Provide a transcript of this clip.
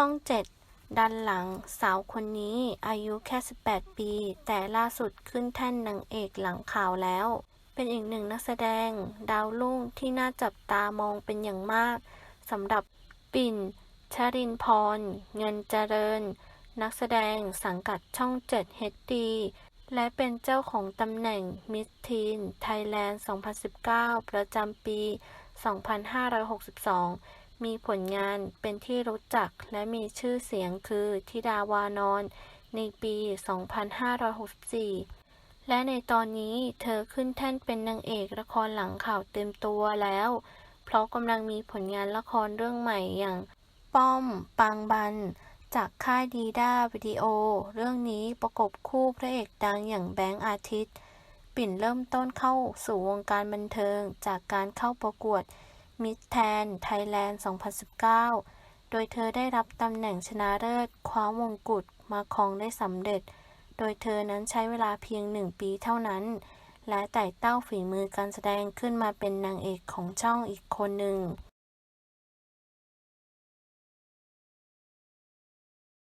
ช่องเจ็ดดันหลังสาวคนนี้อายุแค่ 18 ปี แต่ล่าสุดขึ้นแท่นนางเอกหลังข่าวแล้ว เป็นอีกหนึ่งนักแสดง ดาวรุ่งที่น่าจับตามองเป็นอย่างมากสำหรับปิ่น ชรินพร เงินเจริญ นักแสดงสังกัดช่อง 7 HD และเป็นเจ้าของตำแหน่งมิสทีนไทยแลนด์ 2019 ประจำปี 2562 มีผลงานเป็นที่รู้จักและมีชื่อเสียงคือธิดาวานอน ในปี 2564 และในตอนนี้เธอขึ้นแท่นเป็นนางเอกละครหลังข่าวเต็มตัวแล้ว เพราะกำลังมีผลงานละครเรื่องใหม่อย่าง ป้อม ปางบัน จากค่ายดีด้าวิดีโอ เรื่องนี้ประกบคู่พระเอกดังอย่างแบงค์อาทิตย์ ปิ่นเริ่มต้นเข้าสู่วงการบันเทิงจากการเข้าประกวด มิสแทนไทยแลนด์ 2019 โดยเธอได้รับตำแหน่งชนะเลิศคว้ามงกุฎมาครองได้สำเร็จ โดยเธอนั้นใช้เวลาเพียงหนึ่งปีเท่านั้น และไต่เต้าฝีมือการแสดงขึ้นมาเป็นนางเอกของช่องอีกคนหนึ่ง